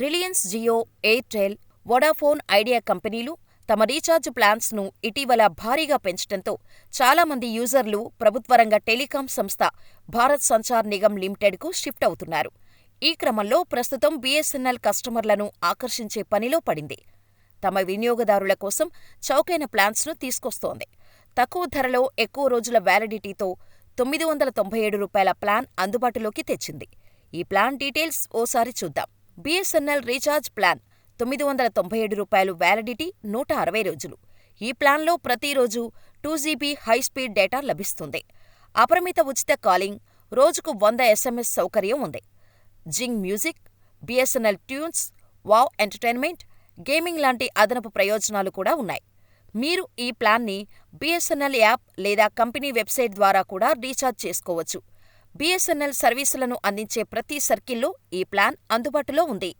Reliance Jio, Airtel, Vodafone idea కంపెనీలు తమ recharge ప్లాన్స్ను ఇటీవల భారీగా పెంచడంతో చాలా మంది యూజర్లు ప్రభుత్వ రంగ టెలికాం సంస్థ భారత్ సంచార్ నిగమ్ లిమిటెడ్కు షిఫ్ట్ అవుతున్నారు. ఈ క్రమంలో ప్రస్తుతం బీఎస్ఎన్ఎల్ కస్టమర్లను ఆకర్షించే పనిలో పడింది. తమ వినియోగదారుల కోసం చౌకైన ప్లాన్స్ను తీసుకొస్తోంది. తక్కువ ధరలో ఎక్కువ రోజుల వ్యాలిడిటీతో తొమ్మిది వందల తొంభై ఏడు రూపాయల ప్లాన్ అందుబాటులోకి తెచ్చింది. ఈ ప్లాన్ డీటెయిల్స్ ఓసారి చూద్దాం. బీఎస్ఎన్ఎల్ రీఛార్జ్ ప్లాన్ తొమ్మిది వందల తొంభై ఏడు రూపాయలు వ్యాలిడిటీ నూట అరవై రోజులు. ఈ ప్లాన్లో ప్రతిరోజు టూ జీబీ హైస్పీడ్ డేటా లభిస్తుంది. అపరిమిత ఉచిత కాలింగ్, రోజుకు వంద ఎస్ఎంఎస్ సౌకర్యం ఉంది. Zing music, BSNL tunes, wow entertainment, gaming లాంటి అదనపు ప్రయోజనాలు కూడా ఉన్నాయి. మీరు ఈ ప్లాన్ని బీఎస్ఎన్ఎల్ యాప్ లేదా కంపెనీ వెబ్సైట్ ద్వారా కూడా రీఛార్జ్ చేసుకోవచ్చు. బీఎస్ఎన్ఎల్ సర్వీసులను అందించే ప్రతి సర్కిల్లో ఈ ప్లాన్ అందుబాటులో ఉంది.